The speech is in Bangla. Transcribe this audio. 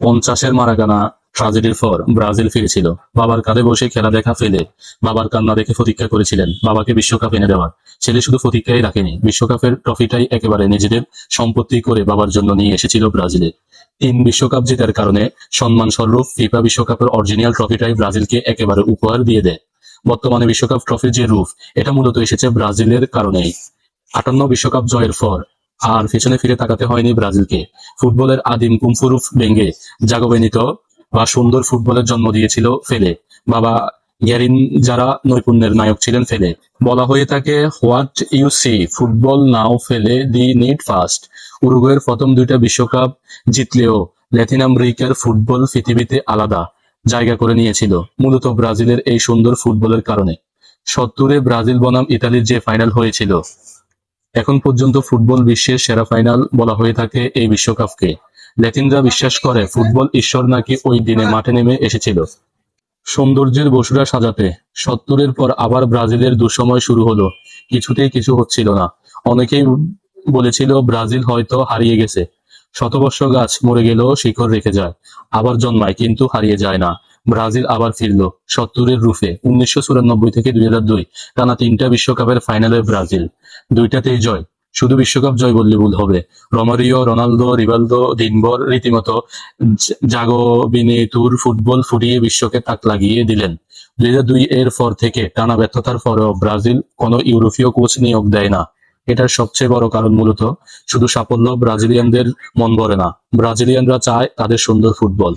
পঞ্চাশের মারাকানা ট্রাজেডির পর ব্রাজিল ফিরেছিল। বাবার কাঁধে বসে খেলা দেখা ফেলে বাবার কান্না দেখে প্রতীক্ষা করেছিলেন, বাবাকে বিশ্বকাপ এনে দেওয়ার। ছেলে শুধু প্রতীক্ষাই রাখেনি, বিশ্বকাপের ট্রফিটাই একেবারে নিজেদের সম্পত্তি করে বাবার জন্য নিয়ে এসেছিল ব্রাজিলে। তিন বিশ্বকাপ জেতার কারণে সম্মান স্বরূপ ফিফা বিশ্বকাপের অরিজিনাল ট্রফিটাই ব্রাজিলকে একেবারে উপহার দিয়ে দেয়। বর্তমানে বিশ্বকাপ ট্রফির যে রূপ, এটা মূলত এসেছে ব্রাজিলের কারণেই। আটান্ন বিশ্বকাপ জয়ের পর আর পেছনে ফিরে তাকাতে হয়নি ব্রাজিলকে। ফুটবলের আদিম কুমফুরুফ ভেঙ্গে জাগবেনিত বা সুন্দর ফুটবলের জন্ম দিয়েছিল ফেলে বাবা গ্যারিন যারা নৈপুণ্যের নায়ক ছিলেন ফেলে বলা হয়ে থাকে, হোয়াট ইউ সি, ফুটবল নাও ফেলে দি নিড ফাস্ট। উরুগুয়ের প্রথম দুইটা বিশ্বকাপ জিতলেও ল্যাটিন আমেরিকার ফুটবল পৃথিবীতে আলাদা জায়গা করে নিয়েছিল, মূলত ব্রাজিলের এই সুন্দর ফুটবলের কারণে। সত্তরে ব্রাজিল বনাম ইতালির যে ফাইনাল হয়েছিল। এখন পর্যন্ত ফুটবল বিশ্বের সেরা ফাইনাল বলা হয়ে থাকে এই বিশ্বকাপকে। ল্যাটিনরা বিশ্বাস করে ফুটবল ঈশ্বর নাকি ওই দিনে মাঠে নেমে এসেছিল। সৌন্দর্যের বসুরা সাজাতে সত্তরের পর আবার ব্রাজিলের দুঃসময় শুরু হলো। কিছুতেই কিছু হচ্ছিল না। অনেকেই বলেছিল ব্রাজিল হয়তো হারিয়ে গেছে। শতবর্ষ গাছ মরে গেলেও শিকড় রেখে যায়। আবার জন্মায়, কিন্তু হারিয়ে যায় না। ব্রাজিল আবার ফিরলো সত্তরের রূপে উনিশশো চুরানব্বই থেকে দুই হাজার দুই টানা তিনটা বিশ্বকাপের ফাইনালে ব্রাজিল। দুইটাতেই জয়। শুধু বিশ্বকাপ জয় বললে ভুল হবে। রোমারিও, রোনালদো রিভালদো দিনভর রীতিমতো জ- জাগো বিনেতুর ফুটবল ফুটিয়ে বিশ্বকে তাক লাগিয়ে দিলেন। দুই হাজার দুই এর পর থেকে টানা ব্যর্থতার পরেও ব্রাজিল কোনো ইউরোপীয় কোচ নিয়োগ দেয় না। এটার সবচেয়ে বড় কারণ মূলত শুধু সাফল্য ব্রাজিলিয়ানদের মন ভরে না। ব্রাজিলিয়ানরা চায় তাদের সুন্দর ফুটবল।